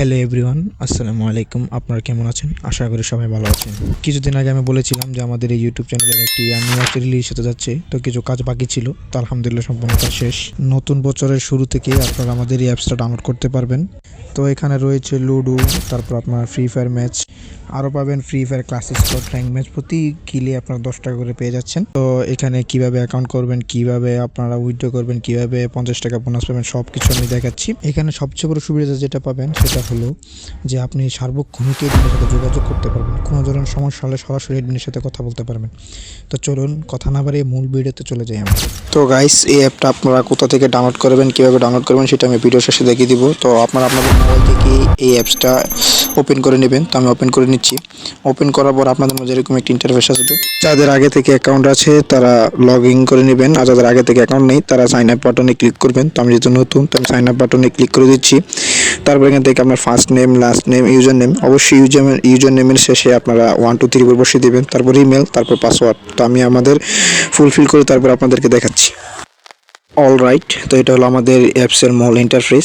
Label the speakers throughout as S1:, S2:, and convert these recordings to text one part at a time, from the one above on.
S1: Hello everyone আসসালামু আলাইকুম। আপনারা কেমন আছেন? আশা করি সবাই ভালো আছেন। কিছুদিন আগে আমি বলেছিলাম যে আমাদের এই ইউটিউব চ্যানেলের একটি অ্যানিভার্সারি রিলিজ হতে যাচ্ছে। তো কিছু কাজ বাকি ছিল, তো আলহামদুলিল্লাহ সম্পূর্ণ শেষ। নতুন বছরের শুরু থেকে আপনারা আমাদের এই অ্যাপসটা ডাউনলোড করতে পারবেন। তো এখানে রয়েছে লুডো, তারপর আপনার ফ্রি ফায়ার ম্যাচ আরও পাবেন free fire classic squad rank match প্রতি কিলে আপনারা দশ টাকা করে পেয়ে যাচ্ছেন। তো এখানে কীভাবে অ্যাকাউন্ট করবেন, কীভাবে আপনারা উইথড্র করবেন, কীভাবে পঞ্চাশ টাকা বোনাস পাবেন সব কিছু আমি দেখাচ্ছি। এখানে সবচেয়ে বড় সুবিধা যেটা পাবেন, সেটা হলো যে আপনি সার্বক্ষণিক এডমিনের সাথে যোগাযোগ করতে পারবেন। কোনো ধরনের সমস্যা হলে সরাসরি এডমিনের সাথে কথা বলতে পারবেন। তো চলুন, কথা না বাড়িয়ে মূল ভিডিওতে চলে যাই আমরা। তো গাইস এই অ্যাপটা আপনারা কোথা থেকে ডাউনলোড করবেন, কীভাবে ডাউনলোড করবেন, সেটা আমি ভিডিও শেষে দেখিয়ে দিব। তো আপনারা আপনাদের মোবাইল থেকে এই অ্যাপসটা ওপেন করে নেবেন। তো আমি ওপেন করে নিচ্ছি। ওপেন করার পর আপনাদের মধ্যে এরকম একটি ইন্টারফেস আসবে। যাদের আগে থেকে অ্যাকাউন্ট আছে, তারা লগ ইন করে নেবেন। আর যাদের আগে থেকে অ্যাকাউন্ট নেই, তারা সাইন আপ বাটনে ক্লিক করবেন। তো আমি যেহেতু নতুন, তো আমি সাইন আপ বাটনে ক্লিক করে দিচ্ছি। তারপর এখান থেকে আপনার first name last name user name অবশ্যই ইউজার ইউজার নেমের শেষে আপনারা ওয়ান টু থ্রি বসিয়ে দেবেন। তারপর ইমেল তারপর পাসওয়ার্ড তো আমি আমাদের ফুলফিল করে তারপর আপনাদেরকে দেখাচ্ছি। অল রাইট তো এটা হলো আমাদের অ্যাপসের মূল ইন্টারফেস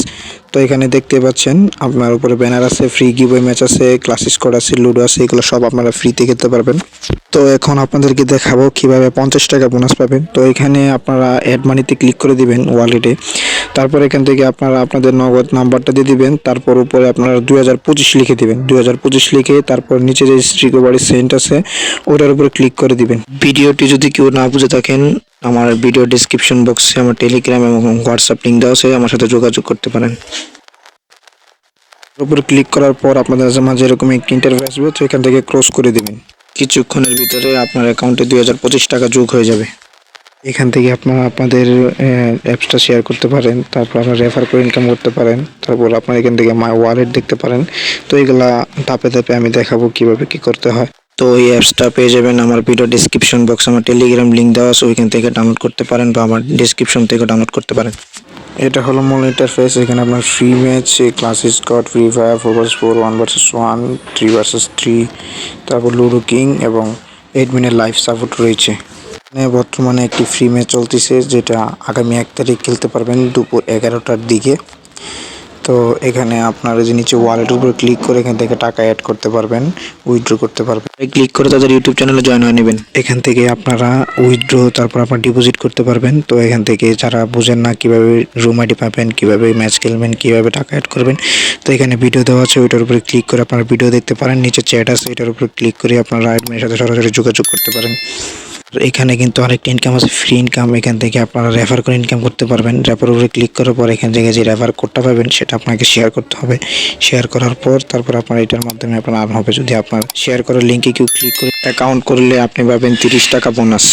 S1: তো এখানে দেখতে পাচ্ছেন, আপনার উপরে ব্যানার আছে ফ্রি গিভওয়ে ম্যাচ আছে ক্লাস স্কোর আছে লুডো আছে, এগুলো সব আপনারা ফ্রিতে খেলতে পারবেন। তো এখন আপনাদেরকে দেখাবো কীভাবে পঞ্চাশ টাকা বোনাস পাবেন। তো এখানে আপনারা অ্যাড মানিতে ক্লিক করে দিবেন ওয়ালেটে তারপর এখান থেকে আপনারা আপনাদের নগদ নাম্বারটা দিয়ে দিবেন, তারপর উপরে আপনারা দুই হাজার পঁচিশ লিখে দিবেন। দুই হাজার পঁচিশ লিখে তারপর নিচে যে রিকভারি সেন্ট আছে, ওটার উপরে ক্লিক করে দিবেন। ভিডিওটি যদি কেউ না বুঝে থাকেন, আমার ভিডিও ডিসক্রিপশন বক্সে আমার টেলিগ্রাম এবং হোয়াটসঅ্যাপ লিঙ্ক দেওয়া আছে, আমার সাথে যোগাযোগ করতে পারেন। উপরে ক্লিক করার পর আপনাদের মাঝে এরকম একটি ইন্টারভিউ আসবে, তো এখান থেকে ক্লোজ করে দিবেন। কিছুক্ষণের ভিতরে আপনার অ্যাকাউন্টে দুই হাজার পঁচিশ টাকা যোগ হয়ে যাবে। এখান থেকে আপনারা আপনাদের অ্যাপসটা শেয়ার করতে পারেন, তারপর আপনারা রেফার করে ইনকাম করতে পারেন, তারপর আপনারা এখান থেকে মাই ওয়ালেট দেখতে পারেন। তো এগুলা ধাপে ধাপে আমি দেখাবো কীভাবে কি করতে হয়। তো এই অ্যাপসটা পেয়ে যাবেন আমার ভিডিও ডিসক্রিপশন বক্স আমার টেলিগ্রাম লিঙ্ক দেওয়া আছে, ওইখান থেকে ডাউনলোড করতে পারেন বা আমার ডিসক্রিপশন থেকে ডাউনলোড করতে পারেন। এটা হলো মূল ইন্টারফেস এখানে আপনার free match clash squad free fire four versus four one versus one three versus three তারপর লুডো কিং এবং এইট মিনিট লাইফ সাপোর্ট রয়েছে। বর্তমানে একটি ফ্রি ম্যাচ চলতেছে যেটা আগামী এক তারিখ খেলতে পারবেন দুপুর এগারোটার দিকে। তো এখানে আপনারা যে নিচে ওয়ালেটের উপর ক্লিক করে এখান থেকে টাকা অ্যাড করতে পারবেন উইথড্র করতে পারবেন। ক্লিক করে তাদের ইউটিউব চ্যানেলে জয়েন হয়ে নেবেন। এখান থেকে আপনারা উইথড্র তারপর আপনার ডিপোজিট করতে পারবেন। তো এখান থেকে যারা বুঝেন না কীভাবে রুম আইডি পাবেন কীভাবে ম্যাচ খেলবেন কীভাবে টাকা অ্যাড করবেন তো এখানে ভিডিও দেওয়া আছে ওইটার উপরে ক্লিক করে আপনারা ভিডিও দেখতে পারেন। নিচে চ্যাট আছে এটার উপরে ক্লিক করে আপনারা অ্যাডমিনের সাথে সরাসরি যোগাযোগ করতে পারেন। এখানে কিন্তু অনেকটা ইনকাম আছে ফ্রি ইনকাম এখান থেকে আপনারা রেফার করে ইনকাম করতে পারবেন। রেফার উপরে ক্লিক করার পর এখান থেকে যে রেফার কোডটা পাবেন, সেটা আপনাকে শেয়ার করতে হবে। শেয়ার করার পর তারপর আপনার এটার মাধ্যমে আপনার আর্ন হবে। যদি আপনার শেয়ার করার লিঙ্কে কেউ ক্লিক করে অ্যাকাউন্ট করলে আপনি পাবেন তিরিশ টাকা বোনাস